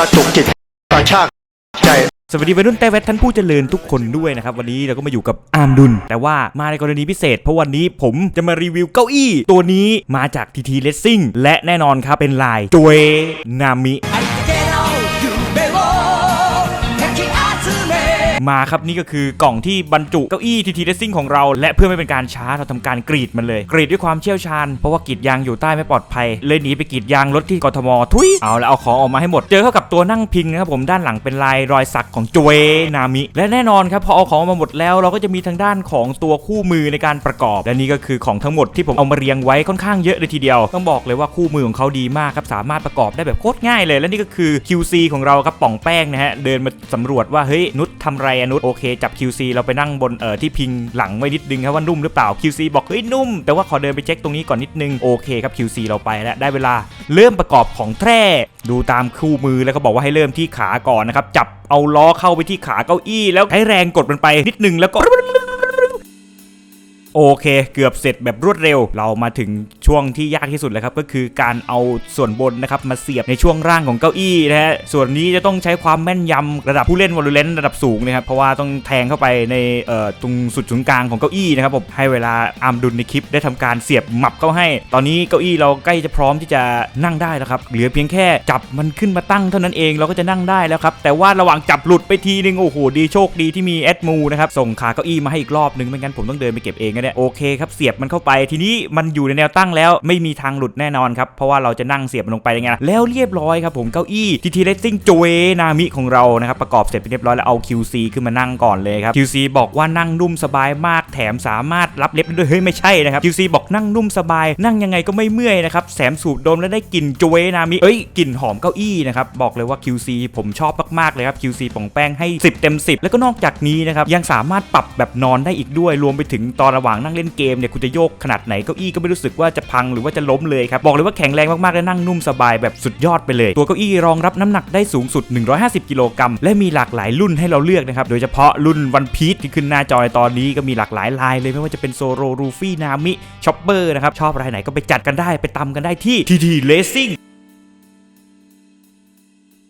กระจุกจิตกระชากใจสวัสดีวัยรุ่นแต่แวดท่านผู้เจริญทุกคนด้วยนะครับ วันนี้เราก็มาอยู่กับอาร์มดุลแต่ว่ามาในกรณีพิเศษ เพราะวันนี้ผมจะมารีวิวเก้าอี้ ตัวนี้มาจากทีทีเลสซิ่งและแน่นอนครับเป็นลายจวยนามิ มาครับนี่ก็คือกล่องที่บรรจุเก้าอี้ TT Racing ของเรา และเพื่อไม่เป็นการช้าเราทำการกรีดมันเลย กรีดด้วยความเชี่ยวชาญ เพราะว่ากรีดยางอยู่ใต้ไม่ปลอดภัย เลยหนีไปกรีดยางรถที่กทมทุยเอาแล้วเอาของออกมาให้หมด เจอเข้ากับตัวนั่งพิงนะครับผมด้านหลังเป็นลายรอยสักของจวนามิ และแน่นอนครับพอเอาของออกมาหมดแล้ว เราก็จะมีทางด้านของตัวคู่มือในการประกอบ และนี่ก็คือของทั้งหมดที่ผมเอามาเรียงไว้ค่อนข้างเยอะเลยทีเดียว ต้องบอกเลยว่าคู่มือของเขาดีมากครับสามารถประกอบได้แบบโคตรง่ายเลย และนี่ก็คือ QC ของเราครับป่องแป้งนะฮะเดินมาสำรวจว่าเฮ้ยนุชทำไรอนุชโอเคจับ QC เราไปนั่งบนเอ่อที่พิงหลังไว้นิดนึงครับว่านุ่มหรือเปล่า QC บอกเฮ้ยนุ่ม แต่ว่าขอเดินไปเช็คตรงนี้ก่อนนิดนึงโอเคครับ QC เราไปแล้วได้เวลาเริ่มประกอบของแท้ดูตามคู่มือแล้วก็บอกว่าให้เริ่มที่ขาก่อนนะครับจับเอาล้อเข้าไปที่ขาเก้าอี้แล้วใช้แรงกดมันไปนิดนึงแล้วก็ โอเค เกือบเสร็จแบบรวดเร็ว เรามาถึงช่วงที่ยากที่สุดแล้วครับ ก็คือการเอาส่วนบนนะครับมาเสียบในช่วงร่างของเก้าอี้นะฮะ ส่วนนี้จะต้องใช้ความแม่นยำระดับผู้เล่นวอลเลนระดับสูงนะครับ เพราะว่าต้องแทงเข้าไปในเอ่อตรงสุดศูนย์กลางของเก้าอี้นะครับผมให้เวลาอาร์มดุลในคลิปได้ทำการเสียบหมับเข้าให้ ตอนนี้เก้าอี้เราใกล้จะพร้อมที่จะนั่งได้แล้วครับเหลือเพียงแค่จับมันขึ้นมาตั้งเท่านั้นเองเราก็จะนั่งได้แล้วครับแต่ว่าระหว่างจับหลุดไปทีนึงโอ้โหดีโชคดีที่มีแอดมูนะครับส่งขาเก้าอี้มาให้อีกรอบนึงไม่งั้นผมต้องเดินไปเก็บเองนเนี่ยโอเคครับเสียบมันเข้าไป ทีนี้มันอยู่ในแนวตั้งแล้วไม่มีทางหลุดแน่นอนครับเพราะว่าเราจะนั่งเสียบมันลงไปยังไงแล้วเรียบร้อยครับผมเก้าอี้ทีทีเลสซิ่งโจเอนามิของเรานะครับประกอบเสร็จไปเรียบร้อยแล้วเอา QC ขึ้นมานั่งก่อนเลยครับ QC บอกว่านั่งนุ่มสบายมากแถมสามารถรับเล็บได้ด้วยเฮ้ยไม่ใช่นะครับ QC บอกนั่งนุ่มสบาย นั่งยังไงก็ไม่เมื่อยนะครับแถมสูดดมแล้วได้กลิ่นโจเอนามิเอ้ยกลิ่นหอมเก้าอี้นะครับบอกเลยว่า QC ผมชอบมากๆเลยครับ QC ป่องแป้งให้ 10 เต็ม 10 แล้วก็นอกจากนี้นะครับยังสามารถปรับแบบนอนได้อีกด้วยรวมไปถึงตอนระหว่างนั่งเล่นเกมเนี่ยคุณจะโยกขนาดไหนเก้าอี้ก็ไม่รู้สึกว่าจะพังหรือว่าจะล้มเลยครับบอกเลยว่าแข็งแรงมากๆและนั่งนุ่มสบายแบบสุดยอดไปเลย ตัวเก้าอี้รองรับน้ำหนักได้สูงสุด 150 กิโลกรัมและมีหลากหลายรุ่นให้เราเลือกนะครับโดยเฉพาะรุ่นวันพีชที่ขึ้นหน้าจอในตอนนี้ก็มีหลากหลายลายเลยไม่ว่าจะเป็นโซโรรูฟี่นามิช็อปเปอร์นะครับชอบรายไหนก็ไปจัดกันได้ไปตำกันได้ที่ทีทีเลสซิ่ง